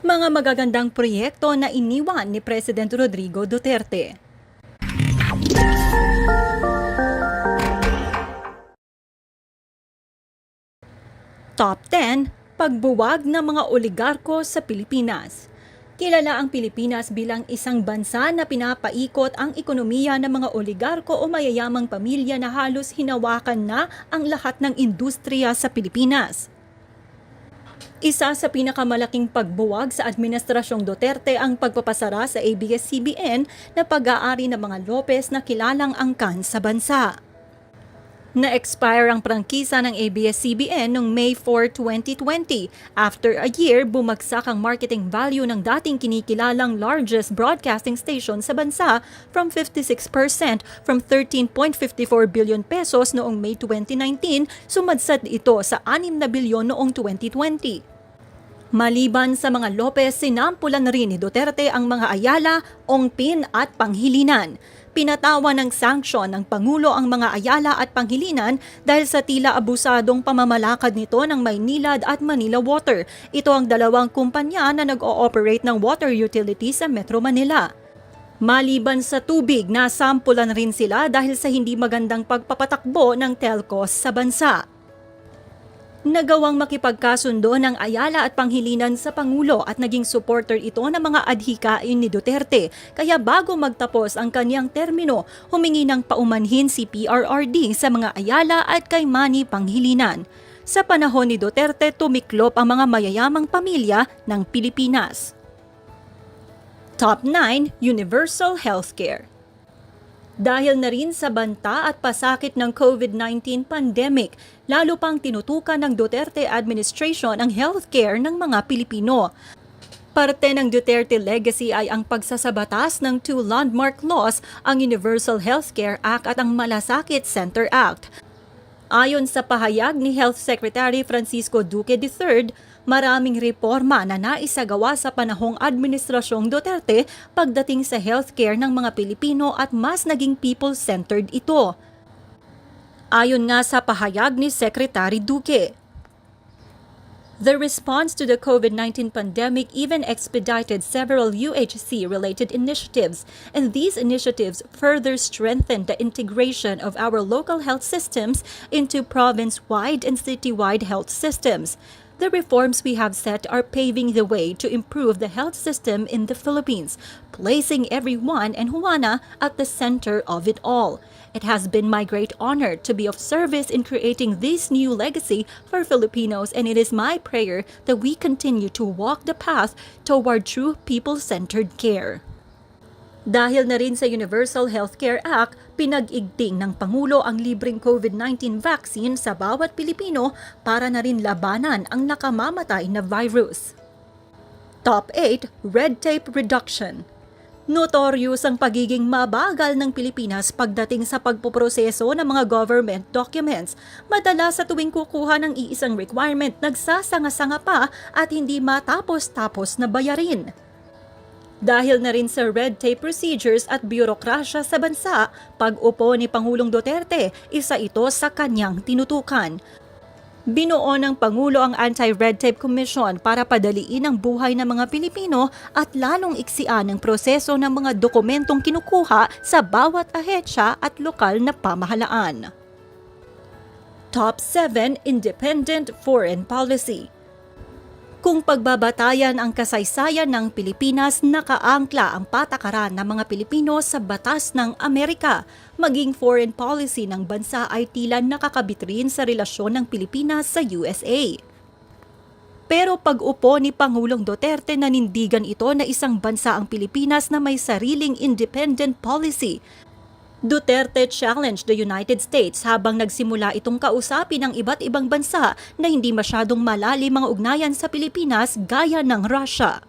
Mga magagandang proyekto na iniwan ni President Rodrigo Duterte. Top 10, pagbuwag ng mga oligarko sa Pilipinas. Kilala ang Pilipinas bilang isang bansa na pinapaikot ang ekonomiya ng mga oligarko o mayayamang pamilya na halos hinawakan na ang lahat ng industriya sa Pilipinas. Isa sa pinakamalaking pagbuwag sa Administrasyong Duterte ang pagpapasara sa ABS-CBN na pag-aari ng mga Lopez na kilalang angkan sa bansa. Na-expire ang prangkisa ng ABS-CBN noong May 4, 2020. After a year, bumagsak ang marketing value ng dating kinikilalang largest broadcasting station sa bansa from 56% from 13.54 billion pesos noong May 2019, sumadsad ito sa 6 na bilyon noong 2020. Maliban sa mga Lopez, sinampulan na rin ni Duterte ang mga Ayala, Ongpin at Panghilinan. Pinatawa ng sanksyon ng Pangulo ang mga Ayala at Panghilinan dahil sa tila abusadong pamamalakad nito ng Maynilad at Manila Water. Ito ang dalawang kumpanya na nag-ooperate ng water utility sa Metro Manila. Maliban sa tubig, nasampulan rin sila dahil sa hindi magandang pagpapatakbo ng telcos sa bansa. Nagawang makipagkasundo ng Ayala at Panghilinan sa Pangulo at naging supporter ito ng mga adhikain ni Duterte. Kaya bago magtapos ang kanyang termino, humingi ng paumanhin si PRRD sa mga Ayala at kay Manny Panghilinan. Sa panahon ni Duterte, tumiklop ang mga mayayamang pamilya ng Pilipinas. Top 9, Universal Healthcare. Dahil na rin sa banta at pasakit ng COVID-19 pandemic, lalo pang tinutukan ng Duterte administration ang healthcare ng mga Pilipino. Parte ng Duterte legacy ay ang pagsasabatas ng two landmark laws, ang Universal Healthcare Act at ang Malasakit Center Act. Ayon sa pahayag ni Health Secretary Francisco Duque III, maraming reforma na naisagawa sa panahong administrasyong Duterte pagdating sa healthcare ng mga Pilipino at mas naging people-centered ito. Ayon nga sa pahayag ni Secretary Duque, The response to the COVID-19 pandemic even expedited several UHC-related initiatives, and these initiatives further strengthened the integration of our local health systems into province-wide and city-wide health systems. The reforms we have set are paving the way to improve the health system in the Philippines, placing everyone and Juana at the center of it all. It has been my great honor to be of service in creating this new legacy for Filipinos, and it is my prayer that we continue to walk the path toward true people-centered care. Dahil na rin sa Universal Healthcare Act, pinag-igting ng Pangulo ang libreng COVID-19 vaccine sa bawat Pilipino para na rin labanan ang nakamamatay na virus. Top 8, Red Tape Reduction Notorious ang pagiging mabagal ng Pilipinas pagdating sa pagpoproseso ng mga government documents. Madalas sa tuwing kukuha ng iisang requirement, nagsasanga-sanga pa at hindi matapos-tapos na bayarin. Dahil na rin sa red tape procedures at bureaucracia sa bansa, pag-upo ni Pangulong Duterte, isa ito sa kanyang tinutukan. Binuo ng Pangulo ang Anti-Red Tape Commission para padaliin ang buhay ng mga Pilipino at lalong iksian ang proseso ng mga dokumentong kinukuha sa bawat ahensya at lokal na pamahalaan. Top 7 Independent Foreign Policy kung pagbabatayan ang kasaysayan ng Pilipinas, nakaangkla ang patakaran ng mga Pilipino sa batas ng Amerika. Maging foreign policy ng bansa ay tila nakakabit rin sa relasyon ng Pilipinas sa USA. Pero pag-upo ni Pangulong Duterte nanindigan ito na isang bansa ang Pilipinas na may sariling independent policy Duterte challenged the United States habang nagsimula itong kausapin ng iba't ibang bansa na hindi masyadong malalim ang ugnayan sa Pilipinas gaya ng Russia.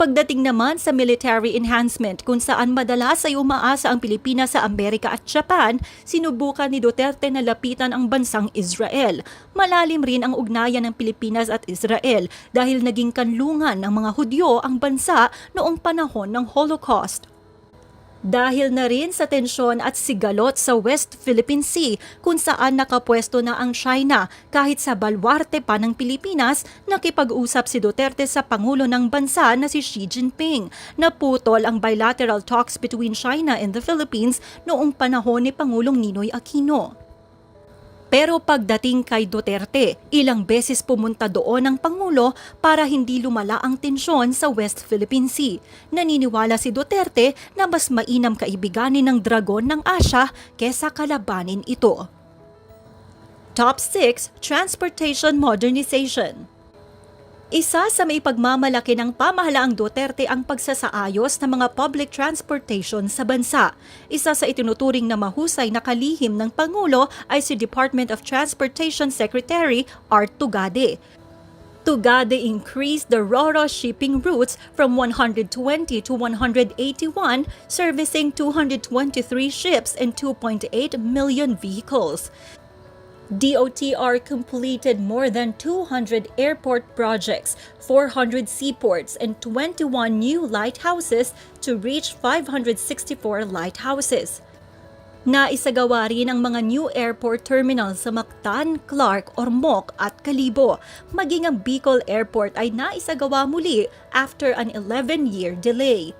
Pagdating naman sa military enhancement kung saan madalas ay umaasa ang Pilipinas sa Amerika at Japan, sinubukan ni Duterte na lapitan ang bansang Israel. Malalim rin ang ugnayan ng Pilipinas at Israel dahil naging kanlungan ng mga Hudyo ang bansa noong panahon ng Holocaust. Dahil na rin sa tensyon at sigalot sa West Philippine Sea kung saan nakapwesto na ang China kahit sa balwarte pa ng Pilipinas, nakipag-usap si Duterte sa Pangulo ng bansa na si Xi Jinping. Naputol ang bilateral talks between China and the Philippines noong panahon ni Pangulong Ninoy Aquino. Pero pagdating kay Duterte, ilang beses pumunta doon ang Pangulo para hindi lumala ang tensyon sa West Philippine Sea. Naniniwala si Duterte na mas mainam kaibiganin ng dragon ng Asya kesa kalabanin ito. Top 6 Transportation Modernization isa sa may pagmamalaki ng pamahalaang Duterte ang pagsasaayos ng mga public transportation sa bansa. Isa sa itinuturing na mahusay na kalihim ng Pangulo ay si Department of Transportation Secretary Art Tugade. Tugade increased the RORO shipping routes from 120 to 181, servicing 223 ships and 2.8 million vehicles. DOTR completed more than 200 airport projects, 400 seaports, and 21 new lighthouses to reach 564 lighthouses. Naisagawa rin ang mga new airport terminals sa Mactan, Clark, Ormoc at Calibo. Maging ang Bicol Airport ay naisagawa muli after an 11-year delay.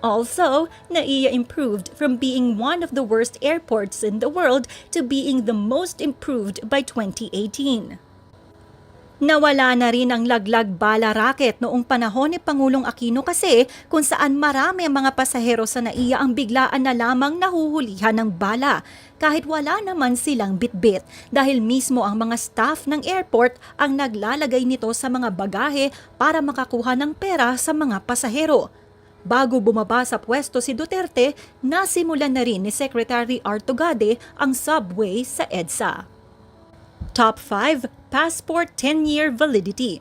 Also, NAIA improved from being one of the worst airports in the world to being the most improved by 2018. Nawala na rin ang laglag bala racket noong panahon ni Pangulong Aquino kasi kung saan marami ang mga pasahero sa NAIA ang biglaan na lamang nahuhulihan ng bala kahit wala naman silang bitbit dahil mismo ang mga staff ng airport ang naglalagay nito sa mga bagahe para makakuha ng pera sa mga pasahero. Bago bumaba sa pwesto si Duterte, nasimulan na rin ni Secretary Artugade ang subway sa EDSA. Top 5 Passport 10-Year Validity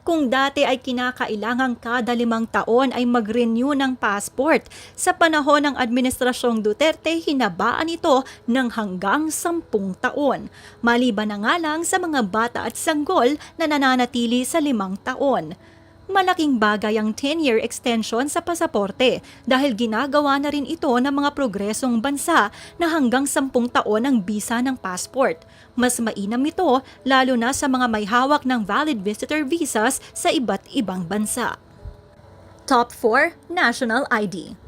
kung dati ay kinakailangang kada limang taon ay mag-renew ng passport, sa panahon ng Administrasyong Duterte hinabaan ito ng hanggang sampung taon. Maliban na nga lang sa mga bata at sanggol na nananatili sa limang taon malaking bagay ang 10-year extension sa pasaporte dahil ginagawa na rin ito ng mga progresong bansa na hanggang 10 taon ang bisa ng passport. Mas mainam ito lalo na sa mga may hawak ng valid visitor visas sa iba't ibang bansa. Top 4 National ID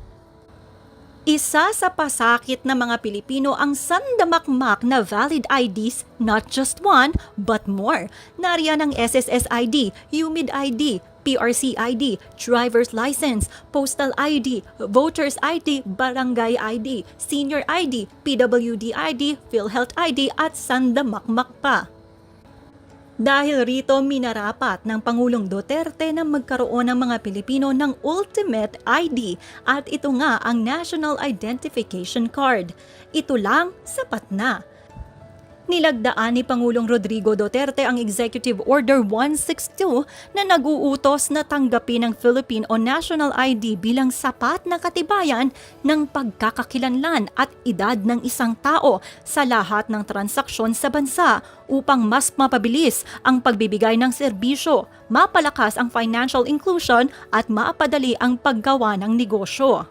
isa sa pasakit ng mga Pilipino ang sandamakmak na valid IDs, not just one, but more. Nariyan ang SSS ID, UMID ID, PRC ID, driver's license, postal ID, voter's ID, barangay ID, senior ID, PWD ID, PhilHealth ID at sandamakmak pa. Dahil rito minarapat ng Pangulong Duterte na magkaroon ng mga Pilipino ng ultimate ID at ito nga ang National Identification Card. Ito lang sapat na. Nilagdaan ni Pangulong Rodrigo Duterte ang Executive Order 162 na nag-uutos na tanggapin ng Philippine o National ID bilang sapat na katibayan ng pagkakakilanlan at edad ng isang tao sa lahat ng transaksyon sa bansa upang mas mapabilis ang pagbibigay ng serbisyo, mapalakas ang financial inclusion at maapadali ang paggawa ng negosyo.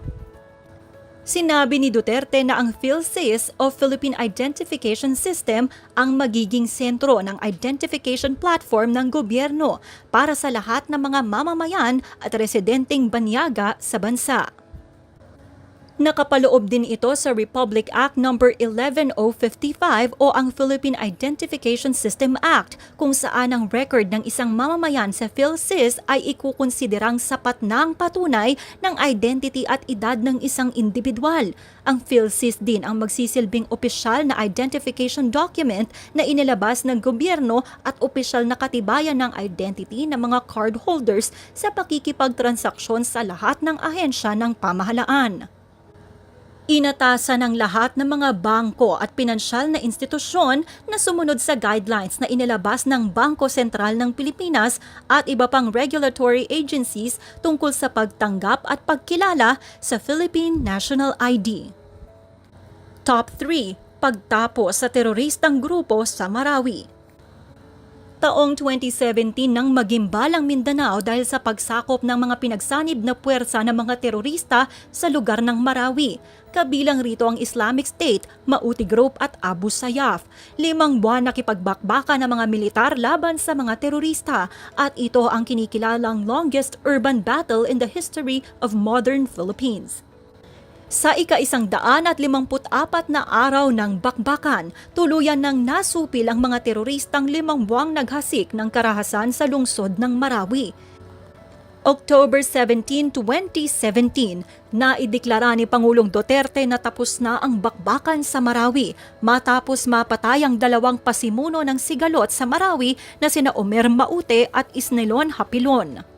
Sinabi ni Duterte na ang PhilSys o Philippine Identification System ang magiging sentro ng identification platform ng gobyerno para sa lahat ng mga mamamayan at residenteng banyaga sa bansa. Nakapaloob din ito sa Republic Act No. 11055 o ang Philippine Identification System Act kung saan ang record ng isang mamamayan sa PhilSys ay ikukonsiderang sapat ng patunay ng identity at edad ng isang individual. Ang PhilSys din ang magsisilbing opisyal na identification document na inilabas ng gobyerno at opisyal na katibayan ng identity ng mga cardholders sa pakikipagtransaksyon sa lahat ng ahensya ng pamahalaan. Inatasan ng lahat ng mga bangko at pinansyal na institusyon na sumunod sa guidelines na inilabas ng Bangko Sentral ng Pilipinas at iba pang regulatory agencies tungkol sa pagtanggap at pagkilala sa Philippine National ID. Top 3. Pagtapos sa teroristang grupo sa Marawi Taong 2017 nang magimbalang Mindanao dahil sa pagsakop ng mga pinagsanib na puwersa ng mga terorista sa lugar ng Marawi. Kabilang rito ang Islamic State, Mauti Group at Abu Sayyaf. Limang buwan nakipagbakbaka ng mga militar laban sa mga terorista at ito ang kinikilalang longest urban battle in the history of modern Philippines. Sa ika-isang daan at limamput apat na araw ng bakbakan, tuluyan ng nasupil ang mga teroristang limang buwang naghasik ng karahasan sa lungsod ng Marawi. October 17, 2017, naideklara ni Pangulong Duterte na tapos na ang bakbakan sa Marawi matapos mapatay ang dalawang pasimuno ng sigalot sa Marawi na sina Omer Maute at Isnelon Hapilon.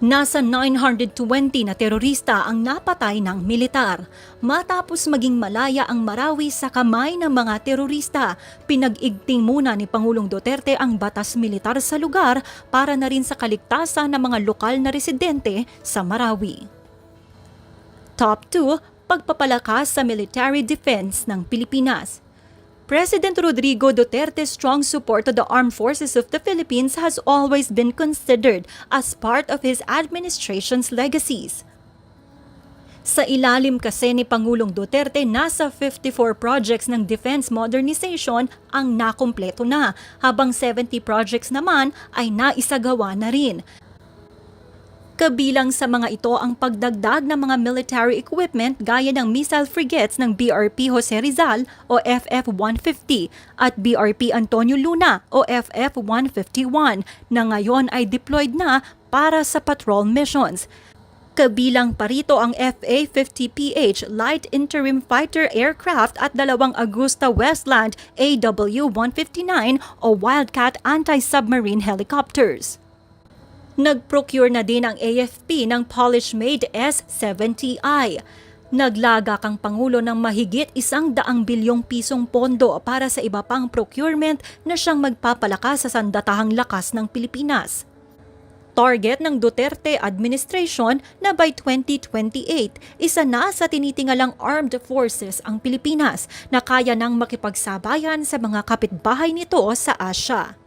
Nasa 920 na terorista ang napatay ng militar. Matapos maging malaya ang Marawi sa kamay ng mga terorista, pinag-igting muna ni Pangulong Duterte ang batas militar sa lugar para na rin sa kaligtasan ng mga lokal na residente sa Marawi. Top 2, pagpapalakas sa military defense ng Pilipinas. President Rodrigo Duterte's strong support to the armed forces of the Philippines has always been considered as part of his administration's legacies. Sa ilalim kasi ni Pangulong Duterte, nasa 54 projects ng defense modernization ang nakumpleto na, habang 70 projects naman ay naisagawa na rin. Kabilang sa mga ito ang pagdagdag ng mga military equipment gaya ng missile frigates ng BRP Jose Rizal o FF-150 at BRP Antonio Luna o FF-151 na ngayon ay deployed na para sa patrol missions. Kabilang pa rito ang FA-50PH Light Interim Fighter Aircraft at dalawang Augusta Westland AW-159 o Wildcat Anti-Submarine Helicopters. Nag-procure na din ang AFP ng Polish-made S-70i. Naglaga kang Pangulo ng mahigit isang daang bilyong pisong pondo para sa iba pang procurement na siyang magpapalakas sa sandatahang lakas ng Pilipinas. Target ng Duterte administration na by 2028, isa na sa tinitingalang armed forces ang Pilipinas na kaya nang makipagsabayan sa mga kapitbahay nito sa Asya.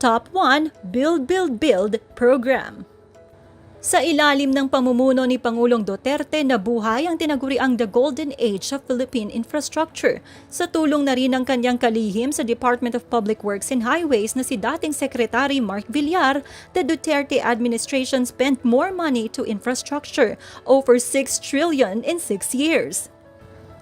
Top 1 Build Build Build Program. Sa ilalim ng pamumuno ni Pangulong Duterte, nabuhay ang tinaguriang The Golden Age of Philippine Infrastructure. Sa tulong na rin ng kanyang kalihim sa Department of Public Works and Highways na si dating Secretary Mark Villar, the Duterte administration spent more money to infrastructure, over 6 trillion in 6 years.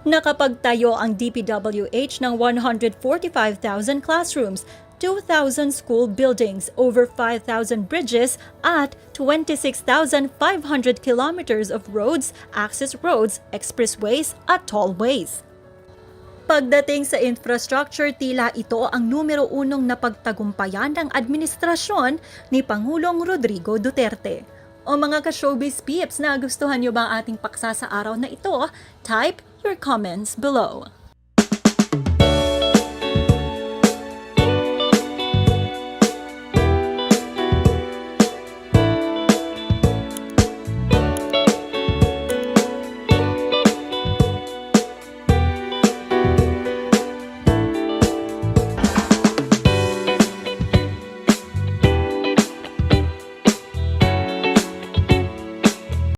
Nakapagtayo ang DPWH ng 145,000 classrooms, 2,000 school buildings, over 5,000 bridges, at 26,500 kilometers of roads, access roads, expressways, at tollways. Pagdating sa infrastructure, tila ito ang numero unong napagtagumpayan ng administrasyon ni Pangulong Rodrigo Duterte. O mga ka-showbiz peeps, nagustuhan niyo ba ang ating paksa sa araw na ito? Type your comments below.